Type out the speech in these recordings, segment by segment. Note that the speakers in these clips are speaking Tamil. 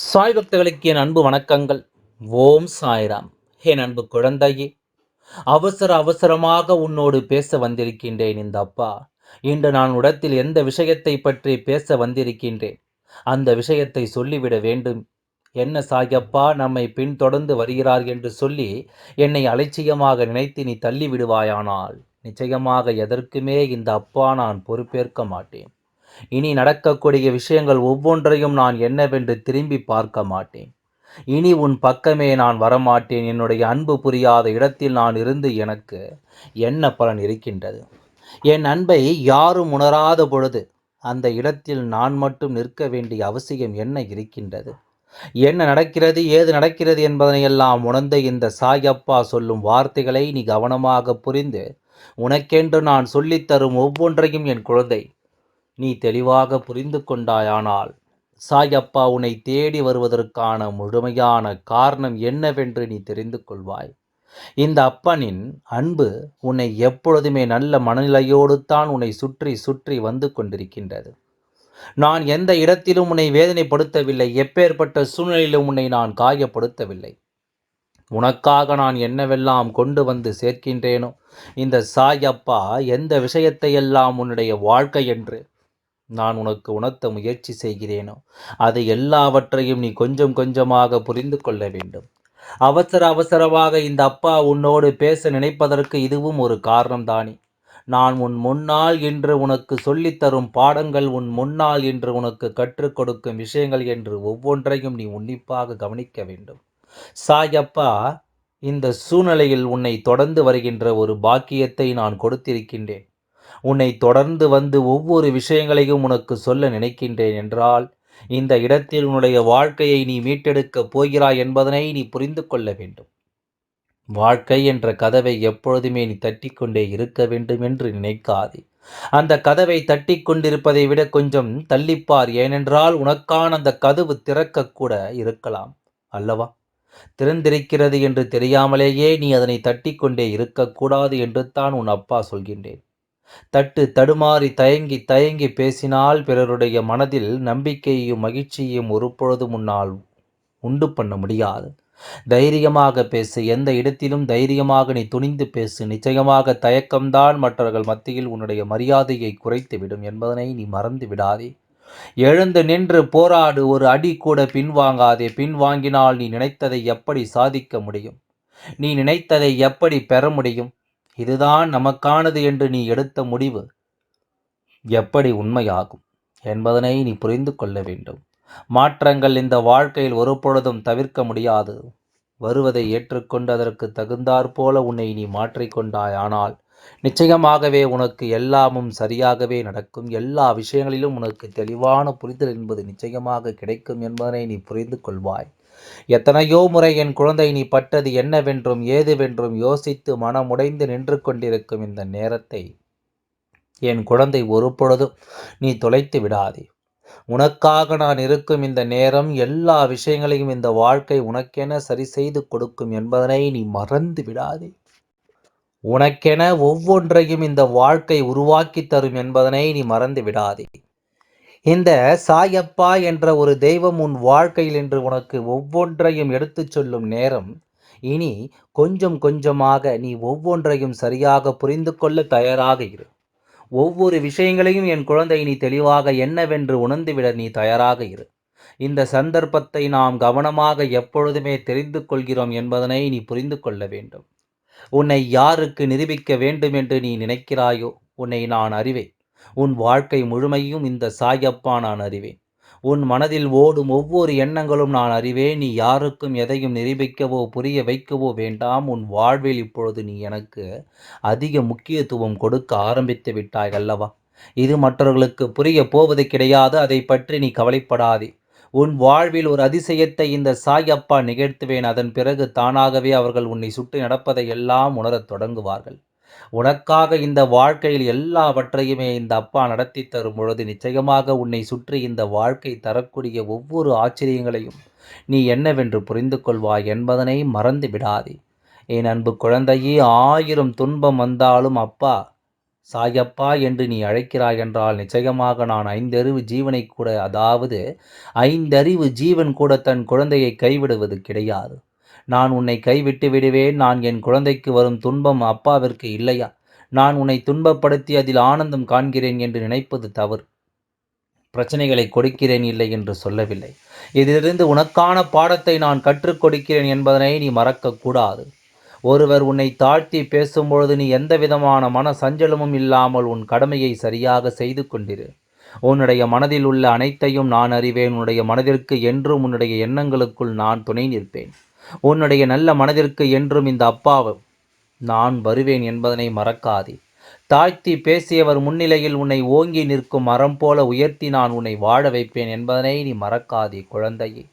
சாய் பக்தர்களுக்கு என் அன்பு வணக்கங்கள். ஓம் சாய்ராம். என் அன்பு குழந்தையே அவசர அவசரமாக உன்னோடு பேச வந்திருக்கின்றேன் இந்த அப்பா. இன்று நான் உடத்தில் எந்த விஷயத்தை பற்றி பேச வந்திருக்கின்றேன்? அந்த விஷயத்தை சொல்லிவிட வேண்டும். என்ன சாயப்பா நம்மை பின்தொடர்ந்து வருகிறார் என்று சொல்லி என்னை அலட்சியமாக நினைத்து நீ தள்ளி விடுவாயானால் நிச்சயமாக எதற்குமே இந்த அப்பா நான் பொறுப்பேற்க மாட்டேன். இனி நடக்கக்கூடிய விஷயங்கள் ஒவ்வொன்றையும் நான் என்னவென்று திரும்பி பார்க்க மாட்டேன். இனி உன் பக்கமே நான் வரமாட்டேன். என்னுடைய அன்பு புரியாத இடத்தில் நான் இருந்து எனக்கு என்ன பலன் இருக்கின்றது? என் அன்பை யாரும் உணராத பொழுது அந்த இடத்தில் நான் மட்டும் நிற்க வேண்டிய அவசியம் என்ன இருக்கின்றது? என்ன நடக்கிறது? ஏது நடக்கிறது என்பதனையெல்லாம் உணர்ந்த இந்த சாயப்பா சொல்லும் வார்த்தைகளை நீ கவனமாக புரிந்து உனக்கென்று நான் சொல்லித்தரும் ஒவ்வொன்றையும் என் குழந்தை நீ தெளிவாக புரிந்து கொண்டாயானால் சாயப்பா உன்னை தேடி வருவதற்கான முழுமையான காரணம் என்னவென்று நீ தெரிந்து கொள்வாய். இந்த அப்பனின் அன்பு உன்னை எப்பொழுதுமே நல்ல மனநிலையோடு தான் உன்னை சுற்றி சுற்றி வந்து கொண்டிருக்கின்றது. நான் எந்த இடத்திலும் உன்னை வேதனைப்படுத்தவில்லை எப்பேற்பட்ட சூழ்நிலையிலும் உன்னை நான் காயப்படுத்தவில்லை. உனக்காக நான் என்னவெல்லாம் கொண்டு வந்து சேர்க்கின்றேனோ இந்த சாயப்பா எந்த விஷயத்தையெல்லாம் உன்னுடைய வாழ்க்கை என்று நான் உனக்கு உணர்த்த முயற்சி செய்கிறேனோ? அதை எல்லாவற்றையும் நீ கொஞ்சம் கொஞ்சமாக புரிந்து கொள்ள வேண்டும். அவசர அவசரமாக இந்த அப்பா உன்னோடு பேச நினைப்பதற்கு இதுவும் ஒரு காரணம்தானே? நான் உன் முன்னால் என்று உனக்கு சொல்லித்தரும் பாடங்கள் உன் முன்னால் என்று உனக்கு கற்றுக் கொடுக்கும் விஷயங்கள் என்று ஒவ்வொன்றையும் நீ உன்னிப்பாக கவனிக்க வேண்டும். சாயப்பா இந்த சூழ்நிலையில் உன்னை தொடர்ந்து வருகின்ற ஒரு பாக்கியத்தை நான் கொடுத்திருக்கின்றேன். உன்னை தொடர்ந்து வந்து ஒவ்வொரு விஷயங்களையும் உனக்கு சொல்ல நினைக்கின்றேன் என்றால் இந்த இடத்தில் உன்னுடைய வாழ்க்கையை நீ மீட்டெடுக்கப் போகிறாய் என்பதனை நீ புரிந்து கொள்ள வேண்டும். வாழ்க்கை என்ற கதவை எப்பொழுதுமே நீ தட்டிக்கொண்டே இருக்க வேண்டும் என்று நினைக்காதே. அந்த கதவை தட்டி கொண்டிருப்பதை விட கொஞ்சம் தள்ளிப்பார் ஏனென்றால் உனக்கான அந்த கதவு திறக்கக்கூட இருக்கலாம் அல்லவா? திறந்திருக்கிறது என்று தெரியாமலேயே நீ அதனை தட்டி கொண்டே இருக்கக்கூடாது என்று தான் உன் அப்பா சொல்கின்றேன். தட்டு தடுமாறி தயங்கி தயங்கி பேசினால் பிறருடைய மனதில் நம்பிக்கையையும் மகிழ்ச்சியையும் ஒரு பொழுது முன்னால் உண்டு பண்ண முடியாது. தைரியமாக பேசு. எந்த இடத்திலும் தைரியமாக நீ துணிந்து பேசு. நிச்சயமாக தயக்கம்தான் மற்றவர்கள் மத்தியில் உன்னுடைய மரியாதையை குறைத்துவிடும் என்பதனை நீ மறந்து விடாதே. எழுந்து நின்று போராடு. ஒரு அடி கூட பின்வாங்காதே பின்வாங்கினால் நீ நினைத்ததை எப்படி சாதிக்க முடியும்? நீ நினைத்ததை எப்படி பெற முடியும்? இதுதான் நமக்கானது என்று நீ எடுத்த முடிவு. எப்படி உண்மையாகும் என்பதனை நீ புரிந்து கொள்ள வேண்டும். மாற்றங்கள் இந்த வாழ்க்கையில் ஒரு பொழுதும் தவிர்க்க முடியாது. வருவதை ஏற்றுக்கொண்டு அதற்கு தகுந்தாற்போல உன்னை நீ மாற்றிக்கொண்டாய் ஆனால் நிச்சயமாகவே உனக்கு எல்லாமும் சரியாகவே நடக்கும். எல்லா விஷயங்களிலும் உனக்கு தெளிவான புரிதல் என்பது நிச்சயமாக கிடைக்கும் என்பதனை நீ புரிந்து கொள்வாய். எத்தனையோ முறை என் குழந்தை நீ பட்டது என்னவென்றும் ஏதுவென்றும் யோசித்து மனமுடைந்து நின்று கொண்டிருக்கும் இந்த நேரத்தை என் குழந்தை ஒரு பொழுதும் நீ தொலைத்து விடாதே. உனக்காக நான் இருக்கும் இந்த நேரம் எல்லா விஷயங்களையும் இந்த வாழ்க்கை உனக்கென சரி செய்து கொடுக்கும் என்பதனை நீ மறந்து விடாதே. உனக்கென ஒவ்வொன்றையும் இந்த வாழ்க்கை உருவாக்கி தரும் என்பதனை நீ மறந்து விடாதே. இந்த சாயப்பா என்ற ஒரு தெய்வம் உன் வாழ்க்கையில் என்று உனக்கு ஒவ்வொன்றையும் எடுத்துச் சொல்லும் நேரம். இனி கொஞ்சம் கொஞ்சமாக நீ ஒவ்வொன்றையும் சரியாக புரிந்து கொள்ள தயாராக இரு. ஒவ்வொரு விஷயங்களையும் என் குழந்தை நீ தெளிவாக என்னவென்று உணர்ந்துவிட நீ தயாராக இரு. இந்த சந்தர்ப்பத்தை நாம் கவனமாக எப்பொழுதுமே தெரிந்து கொள்கிறோம் என்பதனை நீ புரிந்து கொள்ள வேண்டும். உன்னை யாருக்கு நிரூபிக்க வேண்டும் என்று நீ நினைக்கிறாயோ உன்னை நான் அறிவேன். உன் வாழ்க்கை முழுமையும் இந்த சாயப்பா நான் அறிவேன். உன் மனதில் ஓடும் ஒவ்வொரு எண்ணங்களும் நான் அறிவேன். நீ யாருக்கும் எதையும் நிரூபிக்கவோ புரிய வைக்கவோ வேண்டாம். உன் வாழ்வில் இப்பொழுது நீ எனக்கு அதிக முக்கியத்துவம் கொடுக்க ஆரம்பித்து விட்டாய் அல்லவா? இது மற்றவர்களுக்கு புரிய போவது கிடையாது. அதை பற்றி நீ கவலைப்படாதே. உன் வாழ்வில் ஒரு அதிசயத்தை இந்த சாயப்பா நிகழ்த்துவேன். அதன் பிறகு தானாகவே அவர்கள் உன்னை சுட்டு நடப்பதை எல்லாம் உணரத் தொடங்குவார்கள். உனக்காக இந்த வாழ்க்கையில் எல்லாவற்றையுமே இந்த அப்பா நடத்தி தரும் பொழுது நிச்சயமாக உன்னை சுற்றி இந்த வாழ்க்கை தரக்கூடிய ஒவ்வொரு ஆச்சரியங்களையும் நீ என்னவென்று புரிந்து கொள்வாய் என்பதனை மறந்து விடாதே. என் அன்பு குழந்தையே ஆயிரம் துன்பம் வந்தாலும் அப்பா சாயப்பா என்று நீ அழைக்கிறாய் என்றால் நிச்சயமாக நான் ஐந்தறிவு ஜீவனை கூட அதாவது ஐந்தறிவு ஜீவன் கூட தன் குழந்தையை கைவிடுவது கிடையாது. நான் உன்னை கைவிட்டு விடுவேன். நான் என் குழந்தைக்கு வரும் துன்பம் அப்பாவிற்கு இல்லையா? நான் உன்னை துன்பப்படுத்தி அதில் ஆனந்தம் காண்கிறேன் என்று நினைப்பது தவறு. பிரச்சனைகளை கொடுக்கிறேன் இல்லை என்று சொல்லவில்லை. இதிலிருந்து உனக்கான பாடத்தை நான் கற்றுக் கொடுக்கிறேன் என்பதனை நீ மறக்கக்கூடாது. ஒருவர் உன்னை தாழ்த்தி பேசும்பொழுது நீ எந்த விதமான மன சஞ்சலமும் இல்லாமல் உன் கடமையை சரியாக செய்து கொண்டிரு. உன்னுடைய மனதில் உள்ள அனைத்தையும் நான் அறிவேன். உன்னுடைய மனதிற்கு என்றும் உன்னுடைய எண்ணங்களுக்குள் நான் துணை நிற்பேன். உன்னுடைய நல்ல மனதிற்கு என்றும் இந்த அப்பாவும் நான் வருவேன் என்பதனை மறக்காதே. தாழ்த்தி பேசியவர் முன்னிலையில் உன்னை ஓங்கி நிற்கும் மரம் போல உயர்த்தி நான் உன்னை வாழ வைப்பேன் என்பதனை நீ மறக்காதே குழந்தையே.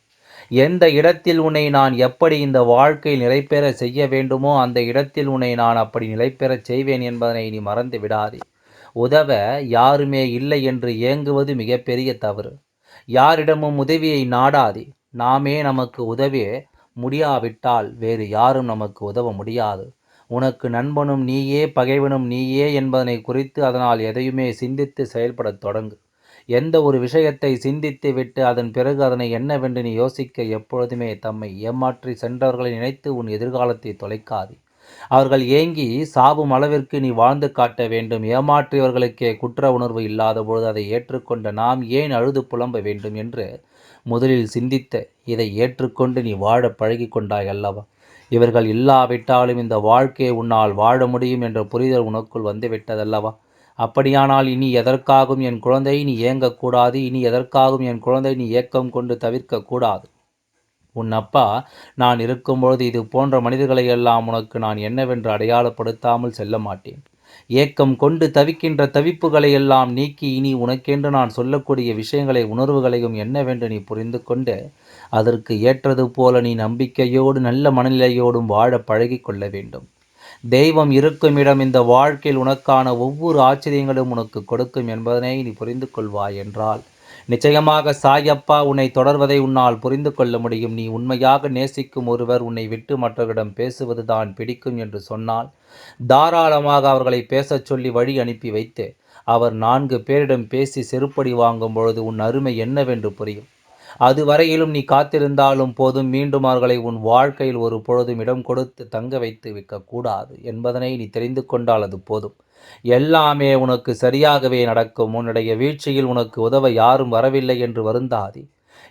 எந்த இடத்தில் உன்னை நான் எப்படி இந்த வாழ்க்கை நிலைபெற செய்ய வேண்டுமோ அந்த இடத்தில் உன்னை நான் அப்படி நிலைபெறச் செய்வேன் என்பதனை நீ மறந்து விடாதே. உதவ யாருமே இல்லை என்று ஏங்குவது மிகப்பெரிய தவறு. யாரிடமும் உதவியை நாடாதே. நாமே நமக்கு உதவி முடியாவிட்டால் வேறு யாரும் நமக்கு உதவ முடியாது. உனக்கு நண்பனும் நீயே பகைவனும் நீயே என்பதனை குறித்து அதனால் எதையுமே சிந்தித்து செயல்படத் தொடங்கு. எந்த ஒரு விஷயத்தை சிந்தித்து விட்டு அதன் பிறகு அதனை என்னவென்று நீ யோசிக்க எப்பொழுதுமே தம்மை ஏமாற்றி சென்றவர்களை நினைத்து உன் எதிர்காலத்தை தொலைக்காதே. அவர்கள் ஏங்கி சாவும் அளவிற்கு நீ வாழ்ந்து காட்ட வேண்டும். ஏமாற்றியவர்களுக்கே குற்ற உணர்வு இல்லாத பொழுது அதை ஏற்றுக்கொண்ட நாம் ஏன் அழுது புலம்ப வேண்டும் என்று முதலில் சிந்தித்த இதை ஏற்றுக்கொண்டு நீ வாழ பழகி கொண்டாய் அல்லவா? இவர்கள் இல்லாவிட்டாலும் இந்த வாழ்க்கையை உன்னால் வாழ முடியும் என்ற புரிதல் உனக்குள் வந்துவிட்டதல்லவா? அப்படியானால் இனி எதற்காகவும் என் குழந்தை நீ ஏங்கக்கூடாது இனி எதற்காகவும் என் குழந்தை நீ ஏக்கம் கொண்டு தவிர்க்கக்கூடாது. உன் அப்பா நான் இருக்கும்பொழுது இது போன்ற மனிதர்களை எல்லாம் உனக்கு நான் என்னவென்று அடையாளப்படுத்தாமல் செல்ல மாட்டேன். ஏக்கம் கொண்டு தவிக்கின்ற தவிப்புகளை எல்லாம் நீக்கி இனி உனக்கென்று நான் சொல்லக்கூடிய விஷயங்களை உணர்வுகளையும் என்னவென்று நீ புரிந்து கொண்டு அதற்கு ஏற்றது போல நீ நம்பிக்கையோடு நல்ல மனநிலையோடும் வாழ பழகி கொள்ள வேண்டும். தெய்வம் இருக்கும் இடம் இந்த வாழ்க்கையில் உனக்கான ஒவ்வொரு ஆச்சரியங்களும் உனக்கு கொடுக்கும் என்பதனை நீ புரிந்து கொள்வாய் என்றால் நிச்சயமாக சாயப்பா உன்னை தொடர்வதை உன்னால் புரிந்து கொள்ள முடியும். நீ உண்மையாக நேசிக்கும் ஒருவர் உன்னை விட்டு மற்றவரிடம் பேசுவது தான் பிடிக்கும் என்று சொன்னால் தாராளமாக அவர்களை பேசச் சொல்லி வழி அனுப்பி வைத்து. அவர் நான்கு பேரிடம் பேசி செருப்படி வாங்கும் பொழுது உன் அருமை என்னவென்று புரியும். அதுவரையிலும் நீ காத்திருந்தாலும் போதும் மீண்டும் அவர்களை உன் வாழ்க்கையில் ஒரு பொழுதும் இடம் கொடுத்து தங்க வைத்து வைக்கக்கூடாது என்பதனை நீ தெரிந்து கொண்டால் அது போதும். எல்லாமே உனக்கு சரியாகவே நடக்கும். உன்னுடைய வீழ்ச்சியில் உனக்கு உதவ யாரும் வரவில்லை என்று வருந்தாதி.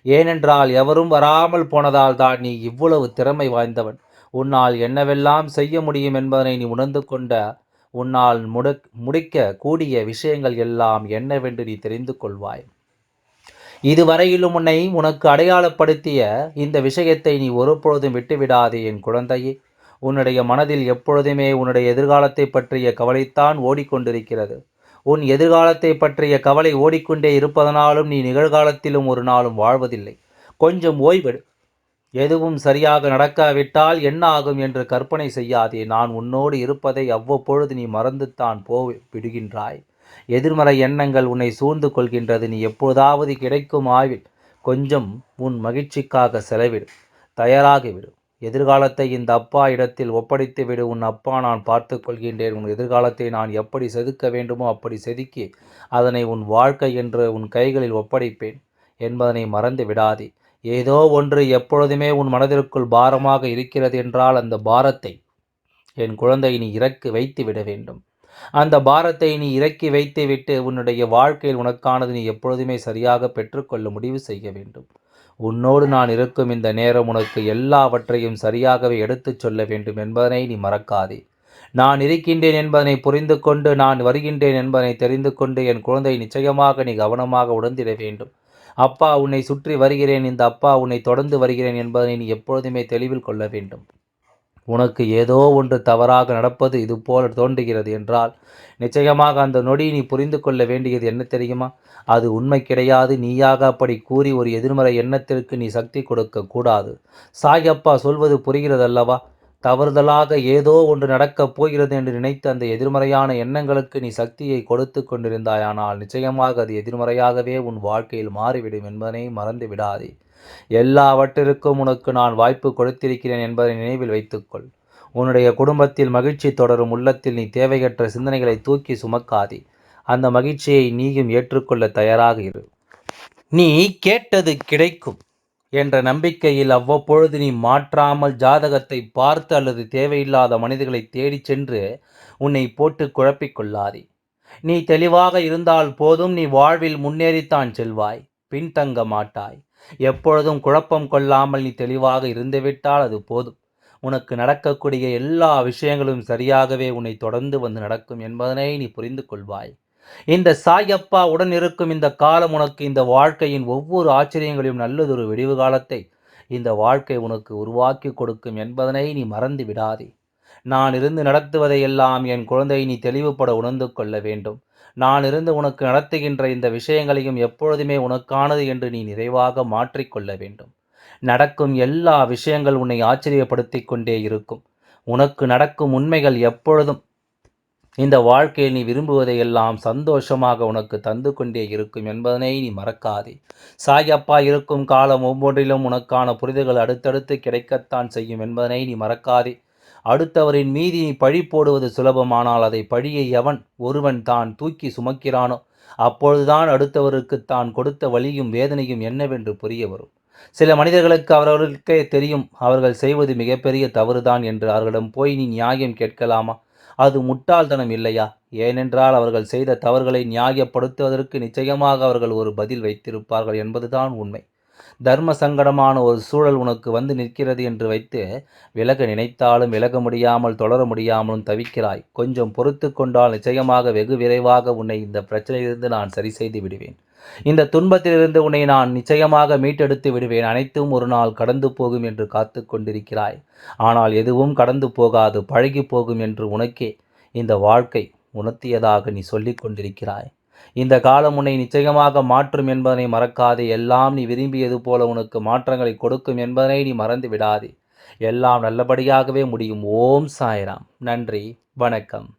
ஏனென்றால் எவரும் வராமல் போனதால் தான் நீ இவ்வளவு திறமை வாய்ந்தவன். உன்னால் என்னவெல்லாம் செய்ய முடியும் என்பதனை நீ உணர்ந்து கொண்ட உன்னால் முடக் முடிக்க கூடிய விஷயங்கள் எல்லாம் என்னவென்று நீ தெரிந்து கொள்வாய். இதுவரையிலும் உன்னை உனக்கு அடையாளப்படுத்திய இந்த விஷயத்தை நீ ஒருபொழுதும் விட்டுவிடாதே என் குழந்தையே. உன்னுடைய மனதில் எப்பொழுதுமே உன்னுடைய எதிர்காலத்தை பற்றிய கவலைத்தான் ஓடிக்கொண்டிருக்கிறது. உன் எதிர்காலத்தை பற்றிய கவலை ஓடிக்கொண்டே இருப்பதனாலும் நீ நிகழ்காலத்திலும் ஒரு நாளும் வாழ்வதில்லை. கொஞ்சம் ஓய்வெடு. எதுவும் சரியாக நடக்காவிட்டால் என்ன ஆகும் என்று கற்பனை செய்யாதே. நான் உன்னோடு இருப்பதை அவ்வப்பொழுது நீ மறந்துத்தான் போ விடுகின்றாய். எதிர்மறை எண்ணங்கள் உன்னை சூழ்ந்து கொள்கின்றது. நீ எப்போதாவது கிடைக்கும் ஆய்வில் கொஞ்சம் உன் மகிழ்ச்சிக்காக செலவிடு தயாராகிவிடு. எதிர்காலத்தை இந்த அப்பா இடத்தில் ஒப்படைத்து விடு. உன் அப்பா நான் பார்த்து கொள்கின்றேன். உன் எதிர்காலத்தை நான் எப்படி செதுக்க வேண்டுமோ அப்படி செதுக்கி அதனை உன் வாழ்க்கை என்று உன் கைகளில் ஒப்படைப்பேன் என்பதனை மறந்து விடாதே. ஏதோ ஒன்று எப்பொழுதுமே உன் மனதிற்குள் பாரமாக இருக்கிறது என்றால் அந்த பாரத்தை என் குழந்தை நீ இறக்கு வைத்து விட வேண்டும். அந்த பாரத்தை நீ இறக்கி வைத்துவிட்டு உன்னுடைய வாழ்க்கையில் உனக்கானது நீ எப்பொழுதுமே சரியாக பெற்றுக்கொள்ள முடிவு செய்ய வேண்டும். உன்னோடு நான் இருக்கும் இந்த நேரம் உனக்கு எல்லாவற்றையும் சரியாகவே எடுத்துச் சொல்ல வேண்டும் என்பதனை நீ மறக்காதே. நான் இருக்கின்றேன் என்பதனை புரிந்து கொண்டு நான் வருகின்றேன் என்பதனை தெரிந்து கொண்டு என் குழந்தை நிச்சயமாக நீ கவனமாக உணர்ந்திட வேண்டும். அப்பா உன்னை சுற்றி வருகிறேன். இந்த அப்பா உன்னை தொடர்ந்து வருகிறேன் என்பதனை நீ எப்பொழுதுமே தெளிவில் கொள்ள வேண்டும். உனக்கு ஏதோ ஒன்று தவறாக நடப்பது இது போல தோன்றுகிறது என்றால் நிச்சயமாக அந்த நொடி நீ புரிந்து கொள்ள வேண்டியது என்ன தெரியுமா? அது உண்மை கிடையாது நீயாக அப்படி கூறி ஒரு எதிர்மறை எண்ணத்திற்கு நீ சக்தி கொடுக்க கூடாது. சாயப்பா சொல்வது புரிகிறதல்லவா? தவறுதலாக ஏதோ ஒன்று நடக்கப் போகிறது என்று நினைத்து அந்த எதிர்மறையான எண்ணங்களுக்கு நீ சக்தியை கொடுத்து கொண்டிருந்தாயானால் நிச்சயமாக அது எதிர்மறையாகவே உன் வாழ்க்கையில் மாறிவிடும் என்பதனை மறந்து விடாதே. எல்லாவற்றிற்கும் உனக்கு நான் வாய்ப்பு கொடுத்திருக்கிறேன் என்பதை நினைவில் வைத்துக்கொள். உன்னுடைய குடும்பத்தில் மகிழ்ச்சி தொடரும் உள்ளத்தில் நீ தேவையற்ற சிந்தனைகளை தூக்கி சுமக்காதே. அந்த மகிழ்ச்சியை நீயும் ஏற்றுக்கொள்ள தயாராக இரு. நீ கேட்டது கிடைக்கும் என்ற நம்பிக்கையில் அவ்வப்பொழுது நீ மாற்றாமல் ஜாதகத்தை பார்த்து அல்லது தேவையில்லாத மனிதர்களை தேடிச் சென்று உன்னை போட்டு குழப்பிக்கொள்ளாதே நீ தெளிவாக இருந்தால் போதும் நீ வாழ்வில் முன்னேறித்தான் செல்வாய். பின்தங்க மாட்டாய் எப்பொழுதும் குழப்பம் கொள்ளாமல் நீ தெளிவாக இருந்துவிட்டால் அது போதும். உனக்கு நடக்கக்கூடிய எல்லா விஷயங்களும் சரியாகவே உன்னை தொடர்ந்து வந்து நடக்கும் என்பதனை நீ புரிந்து கொள்வாய். இந்த சாயப்பா உடன் இருக்கும் இந்த காலம் உனக்கு இந்த வாழ்க்கையின் ஒவ்வொரு ஆச்சரியங்களையும் நல்லதொரு விடிவு காலத்தை இந்த வாழ்க்கை உனக்கு உருவாக்கி கொடுக்கும் என்பதனை நீ மறந்து விடாதே. நான் இருந்து நடத்துவதை எல்லாம் என் குழந்தை நீ தெளிவுபட உணர்ந்து கொள்ள வேண்டும். நான் இருந்து உனக்கு நடத்துகின்ற இந்த விஷயங்களையும் எப்பொழுதுமே உனக்கானது என்று நீ நிறைவாக மாற்றிக்கொள்ள வேண்டும். நடக்கும் எல்லா விஷயங்கள் உன்னை ஆச்சரியப்படுத்தி கொண்டே இருக்கும். உனக்கு நடக்கும் உண்மைகள் எப்பொழுதும் இந்த வாழ்க்கையில் நீ விரும்புவதை எல்லாம் சந்தோஷமாக உனக்கு தந்து கொண்டே இருக்கும் என்பதனை நீ மறக்காதே. சாயப்பா இருக்கும் காலம் ஒவ்வொன்றிலும் உனக்கான புரிதல்கள் அடுத்தடுத்து கிடைக்கத்தான் செய்யும் என்பதனை நீ மறக்காதே. அடுத்தவரின் மீதி நீ பழி போடுவது சுலபமானால் அதை பழியை எவன் ஒருவன் தான் தூக்கி சுமக்கிறானோ அப்பொழுதுதான் அடுத்தவருக்கு தான் கொடுத்த வழியும் வேதனையும் என்னவென்று புரிய வரும். சில மனிதர்களுக்கு அவர்களுக்கே தெரியும் அவர்கள் செய்வது மிகப்பெரிய தவறுதான் என்று அவர்களிடம் போய் நீ நியாயம் கேட்கலாமா? அது முட்டாள்தனம் இல்லையா? ஏனென்றால் அவர்கள் செய்த தவறுகளை நியாயப்படுத்துவதற்கு நிச்சயமாக அவர்கள் ஒரு பதில் வைத்திருப்பார்கள் என்பதுதான் உண்மை. தர்ம சங்கடமான ஒரு சூழல் உனக்கு வந்து நிற்கிறது என்று வைத்து விலக நினைத்தாலும் விலக முடியாமல் தொடர முடியாமலும் தவிக்கிறாய். கொஞ்சம் பொறுத்து கொண்டால் நிச்சயமாக வெகு விரைவாக உன்னை இந்த பிரச்சனையிலிருந்து நான் சரி செய்து விடுவேன். இந்த துன்பத்திலிருந்து உன்னை நான் நிச்சயமாக மீட்டெடுத்து விடுவேன். அனைத்தும் ஒரு நாள் கடந்து போகும் என்று காத்து கொண்டிருக்கிறாய். ஆனால் எதுவும் கடந்து போகாது பழகி போகும் என்று உனக்கே இந்த வாழ்க்கை உணர்த்தியதாக நீ சொல்லிக் கொண்டிருக்கிறாய். இந்த காலம் உன்னை நிச்சயமாக மாற்றும் என்பதனை மறக்காதே. எல்லாம் நீ விரும்பியது போல உனக்கு மாற்றங்களை கொடுக்கும் என்பதனை நீ மறந்து விடாதே. எல்லாம் நல்லபடியாகவே முடியும். ஓம் சாய்ராம். நன்றி. வணக்கம்.